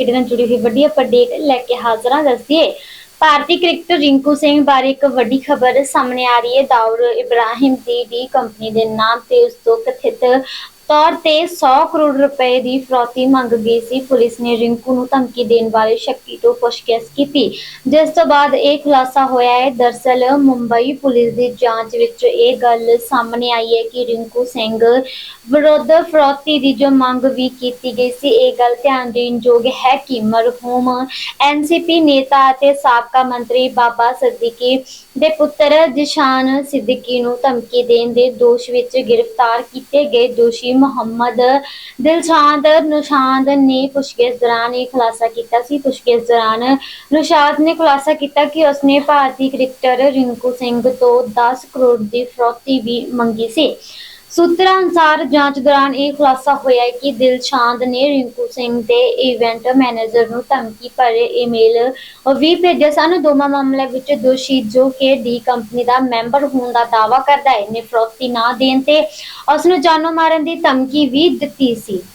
ਖੇਡ ਨਾਲ ਜੁੜੀ ਹੋਈ ਵੱਡੀ ਅਪਡੇਟ ਲੈ ਕੇ ਹਾਜ਼ਰ ਹਾਂ, ਦੱਸਦੀਏ। ਭਾਰਤੀ ਕ੍ਰਿਕਟਰ ਰਿੰਕੂ ਸਿੰਘ ਬਾਰੇ ਇੱਕ ਵੱਡੀ ਖਬਰ ਸਾਹਮਣੇ ਆ ਰਹੀ ਹੈ। ਦਾਊਦ ਇਬਰਾਹਿਮ ਦੀ ਡੀ ਕੰਪਨੀ ਦੇ ਨਾਮ ਤੇ ਉਸ ਤੋਂ ਕਥਿਤ ਤੌਰ ਤੇ 100 ਕਰੋੜ ਰੁਪਏ ਦੀ ਫਰੌਤੀ ਮੰਗ ਗਈ ਸੀ। ਪੁਲਿਸ ਨੇ ਰਿੰਕੂ ਨੂੰ ਧਮਕੀ ਦੇਣ ਵਾਲੇ ਸ਼ੱਕੀ ਤੋਂ ਪੁੱਛਗਿੱਛ ਕੀਤੀ। ਜਿਸ ਤੋਂ ਬਾਅਦ ਇਹ ਖੁਲਾਸਾ ਹੋਇਆ ਹੈ। ਦਰਸਲ ਮੁੰਬਈ ਪੁਲਿਸ ਦੀ ਜਾਂਚ ਵਿੱਚ ਇਹ ਗੱਲ ਸਾਹਮਣੇ ਆਈ ਹੈ ਕਿ ਰਿੰਕੂ ਸਿੰਘ ਵਿਰੁੱਧ ਫਰੌਤੀ ਦੀ ਜੋ ਮੰਗ ਵੀ ਕੀਤੀ ਗਈ ਸੀ, ਇਹ ਗੱਲ ਧਿਆਨ ਦੇਣ ਯੋਗ ਹੈ ਕਿ ਮਰਹੂਮ ਐਨਸੀਪੀ ਨੇਤਾ ਅਤੇ ਸਾਬਕਾ ਮੰਤਰੀ ਬਾਬਾ ਸਦੀਕੀ ਦੇ ਪੁੱਤਰ ਜਿਸ਼ਾਨ ਸਿੱਦੀਕੀ ਨੂੰ ਧਮਕੀ ਦੇਣ ਦੇ ਦੋਸ਼ ਵਿੱਚ ਗ੍ਰਿਫਤਾਰ ਕੀਤੇ ਗਏ ਦੋਸ਼ੀ ਮੁਹੰਮਦ ਦਿਲਸ਼ਾਦ ਨਿਸ਼ਾਦ ਨੇ ਪੁੱਛਗਿੱਛ ਦੌਰਾਨ ਇਹ ਖੁਲਾਸਾ ਕੀਤਾ ਸੀ। ਪੁੱਛਗਿੱਛ ਦੌਰਾਨ ਨਿਸ਼ਾਦ ਨੇ ਖੁਲਾਸਾ ਕੀਤਾ ਕਿ ਉਸਨੇ ਭਾਰਤੀ ਕ੍ਰਿਕਟਰ ਰਿੰਕੂ ਸਿੰਘ ਤੋਂ 10 ਕਰੋੜ ਦੀ ਫਰੋਤੀ ਵੀ ਮੰਗੀ ਸੀ। ਸੂਤਰਾਂ ਅਨੁਸਾਰ ਜਾਂਚ ਦੌਰਾਨ ਇਹ ਖੁਲਾਸਾ ਹੋਇਆ ਹੈ ਕਿ ਦਿਲਸ਼ਾਦ ਨੇ ਰਿੰਕੂ ਸਿੰਘ ਦੇ ਇਵੈਂਟ ਮੈਨੇਜਰ ਨੂੰ ਧਮਕੀ ਭਰੇ ਈਮੇਲ ਵੀ ਭੇਜੇ ਸਨ। ਦੋਵਾਂ ਮਾਮਲਿਆਂ ਵਿੱਚ ਦੋਸ਼ੀ ਜੋ ਕਿ ਡੀ ਕੰਪਨੀ ਦਾ ਮੈਂਬਰ ਹੋਣ ਦਾ ਦਾਅਵਾ ਕਰਦਾ ਹੈ ਨੇ ਫਰੌਤੀ ਨਾ ਦੇਣ ਤੇ ਉਸ ਨੂੰ ਜਾਨੋਂ ਮਾਰਨ ਦੀ ਧਮਕੀ ਵੀ ਦਿੱਤੀ ਸੀ।